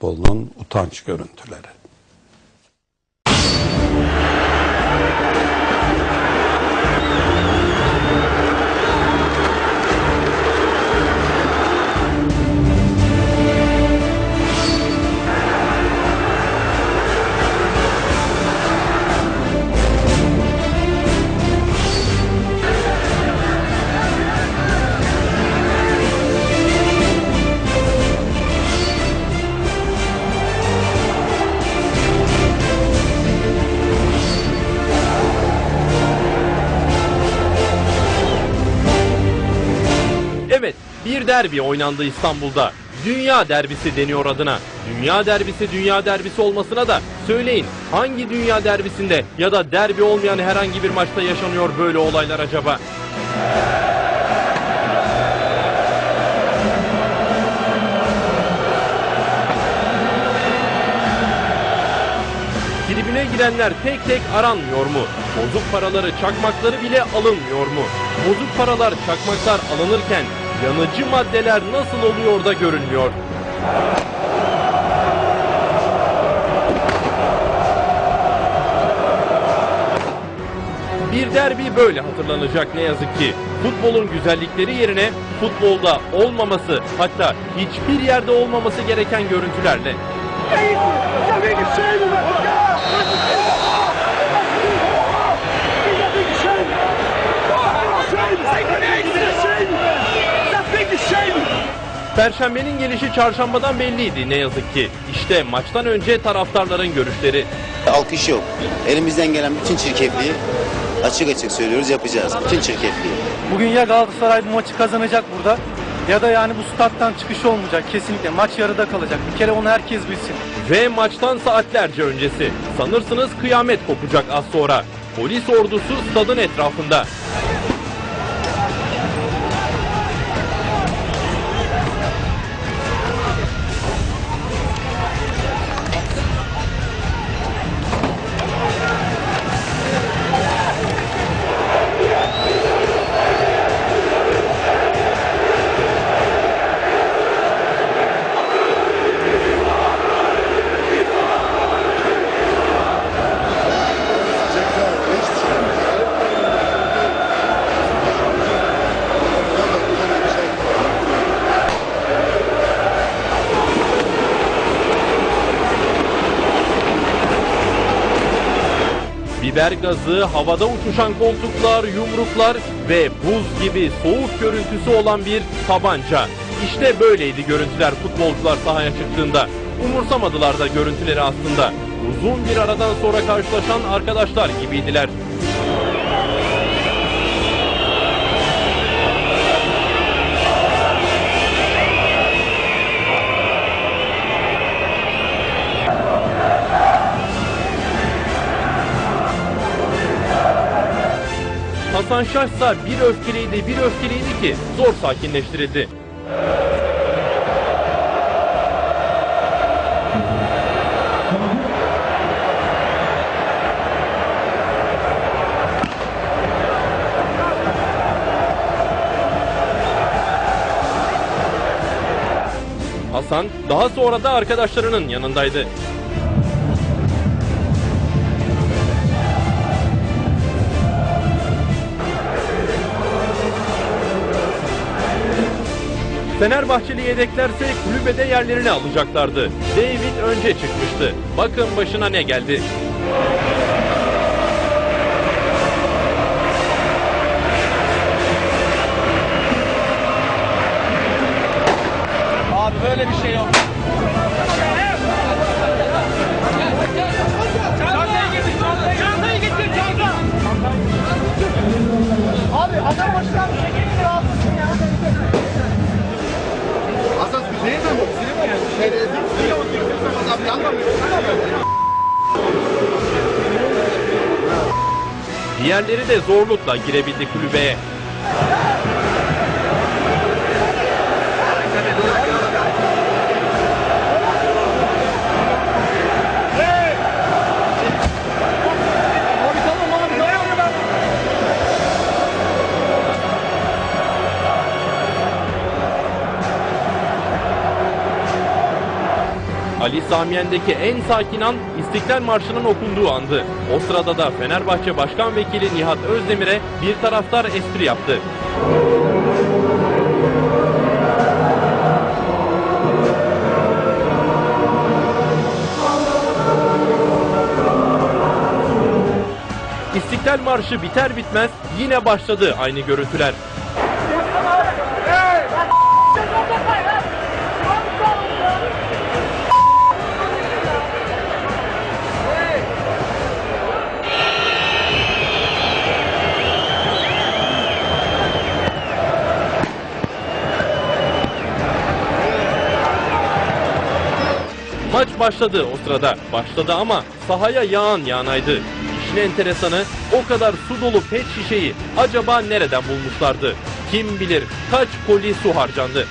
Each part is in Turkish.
futbolunun utanç görüntüleri. Derbi oynandı İstanbul'da. Dünya derbisi deniyor adına. Dünya derbisi dünya derbisi olmasına da söyleyin hangi dünya derbisinde ya da derbi olmayan herhangi bir maçta yaşanıyor böyle olaylar acaba? Tribüne girenler tek tek aranmıyor mu? Bozuk paraları, çakmakları bile alınmıyor mu? Bozuk paralar, çakmaklar alınırken yanıcı maddeler nasıl oluyor da görünmüyor? Bir derbi böyle hatırlanacak ne yazık ki. Futbolun güzellikleri yerine futbolda olmaması hatta hiçbir yerde olmaması gereken görüntülerle. Perşembenin gelişi çarşambadan belliydi ne yazık ki. İşte maçtan önce taraftarların görüşleri. Alkış yok. Elimizden gelen bütün çirkefliği açık açık söylüyoruz yapacağız. Bütün çirkefliği. Bugün ya Galatasaray bu maçı kazanacak burada ya da yani bu stat'tan çıkış olmayacak kesinlikle. Maç yarıda kalacak. Bir kere onu herkes bilsin. Ve maçtan saatlerce öncesi. Sanırsınız kıyamet kopacak az sonra. Polis ordusu stadın etrafında. Biber gazı, havada uçuşan koltuklar, yumruklar ve buz gibi soğuk görüntüsü olan bir tabanca. İşte böyleydi görüntüler futbolcular sahaya çıktığında. Umursamadılar da görüntüleri aslında. Uzun bir aradan sonra karşılaşan arkadaşlar gibiydiler. Hasan Şaşsa bir öfkeliydi bir öfkeliydi ki zor sakinleştirildi. Hasan daha sonra da arkadaşlarının yanındaydı. Fenerbahçeli yedeklerse kulübede yerlerini alacaklardı. David önce çıkmıştı. Bakın başına ne geldi. Abi böyle bir şey yok. Abi adam başına Diğerleri de zorlukla girebildi kulübeye. Ali Samiyen'deki en sakin an İstiklal Marşı'nın okunduğu andı. O sırada da Fenerbahçe Başkan Vekili Nihat Özdemir'e bir taraftar espri yaptı. İstiklal Marşı biter bitmez yine başladı aynı görüntüler. Başladı o sırada. Başladı ama sahaya yağan yağanaydı. İşin enteresanı o kadar su dolu pet şişeyi acaba nereden bulmuşlardı? Kim bilir kaç koli su harcandı?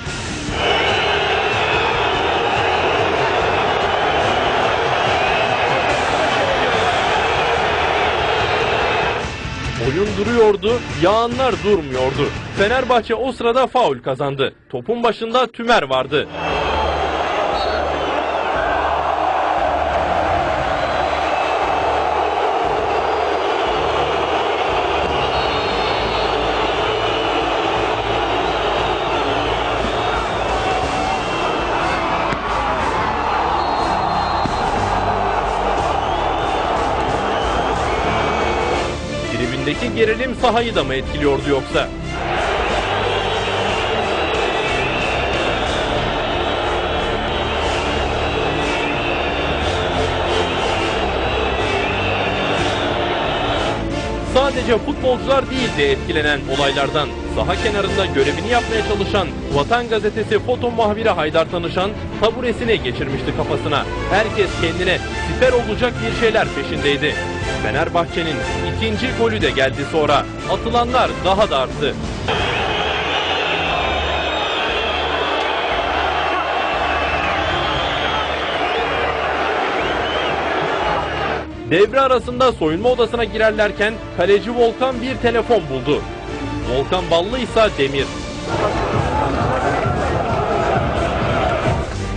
Oyun duruyordu, yağanlar durmuyordu. Fenerbahçe o sırada faul kazandı. Topun başında Tümer vardı. Gerilim sahayı da mı etkiliyordu yoksa? Sadece futbolcular değildi etkilenen olaylardan. Saha kenarında görevini yapmaya çalışan Vatan Gazetesi foto muhabiri Haydar Tanışan taburesini geçirmişti kafasına. Herkes kendine siper olacak bir şeyler peşindeydi. Fenerbahçe'nin ikinci golü de geldi sonra. Atılanlar daha da arttı. Devre arasında soyunma odasına girerlerken kaleci Volkan bir telefon buldu. Volkan Ballı ise Demir.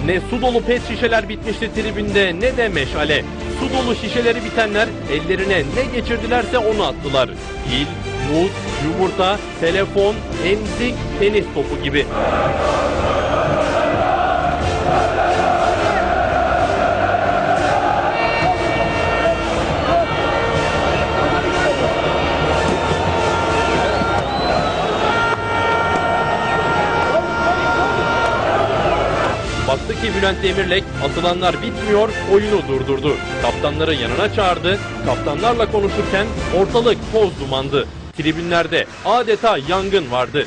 Ne su dolu pet şişeler bitmişti tribünde ne de meşale. Su dolu şişeleri bitenler ellerine ne geçirdilerse onu attılar. Pil, muz, yumurta, telefon, emzik, tenis topu gibi. Ki Bülent Demirlek atılanlar bitmiyor oyunu durdurdu. Kaptanları yanına çağırdı. Kaptanlarla konuşurken ortalık toz dumandı. Tribünlerde adeta yangın vardı.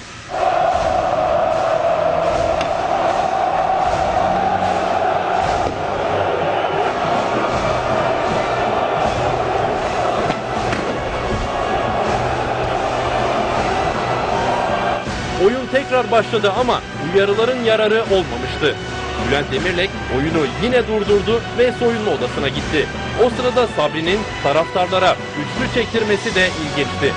Oyun tekrar başladı ama uyarıların yararı olmamıştı. Bülent Demirlek oyunu yine durdurdu ve soyunma odasına gitti. O sırada Sabri'nin taraftarlara üçlü çektirmesi de ilginçti.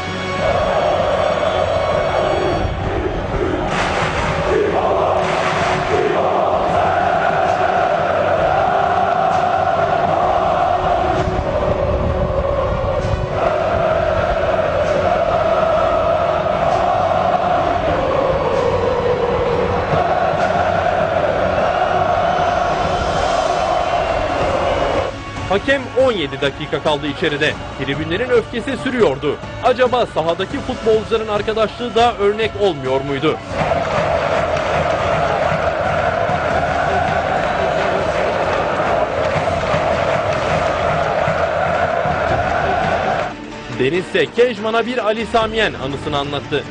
Hakem 17 dakika kaldı içeride. Tribünlerin öfkesi sürüyordu. Acaba sahadaki futbolcuların arkadaşlığı da örnek olmuyor muydu? Deniz Kejman'a bir Ali Samiyen anısını anlattı.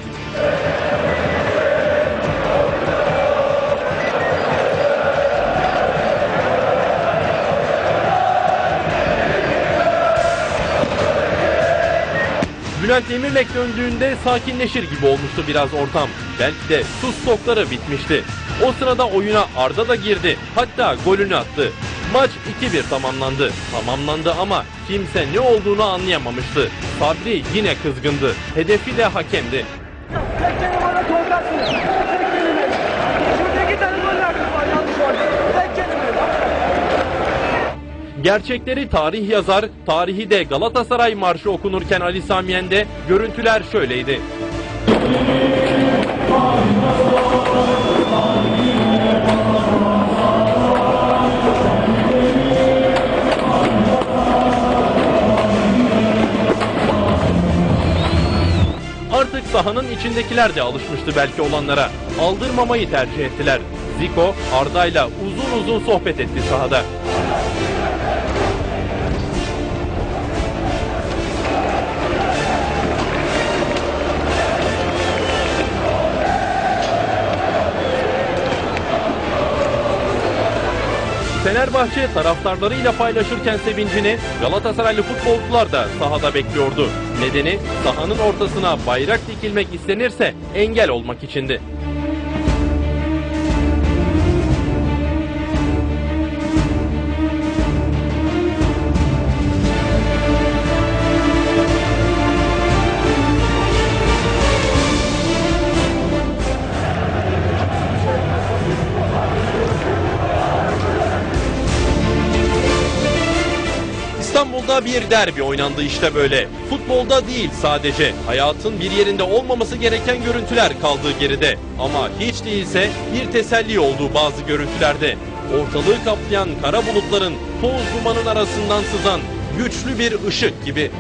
Bülent Demirlek döndüğünde sakinleşir gibi olmuştu biraz ortam. Belki de su stokları bitmişti. O sırada oyuna Arda da girdi. Hatta golünü attı. Maç 2-1 tamamlandı. Tamamlandı ama kimse ne olduğunu anlayamamıştı. Sabri yine kızgındı. Hedefi de hakemdi. Gerçekleri tarih yazar, tarihi de Galatasaray marşı okunurken Ali Samiyen'de görüntüler şöyleydi. Artık sahanın içindekiler de alışmıştı belki olanlara. Aldırmamayı tercih ettiler. Zico Arda'yla uzun uzun sohbet etti sahada. Fenerbahçe taraftarlarıyla paylaşırken sevincini Galatasaraylı futbolcular da sahada bekliyordu. Nedeni sahanın ortasına bayrak dikilmek istenirse engel olmak içindi. Bir derbi oynandı işte böyle. Futbolda değil sadece. Hayatın bir yerinde olmaması gereken görüntüler kaldığı geride. Ama hiç değilse bir teselli olduğu bazı görüntülerde. Ortalığı kaplayan kara bulutların toz dumanın arasından sızan güçlü bir ışık gibi.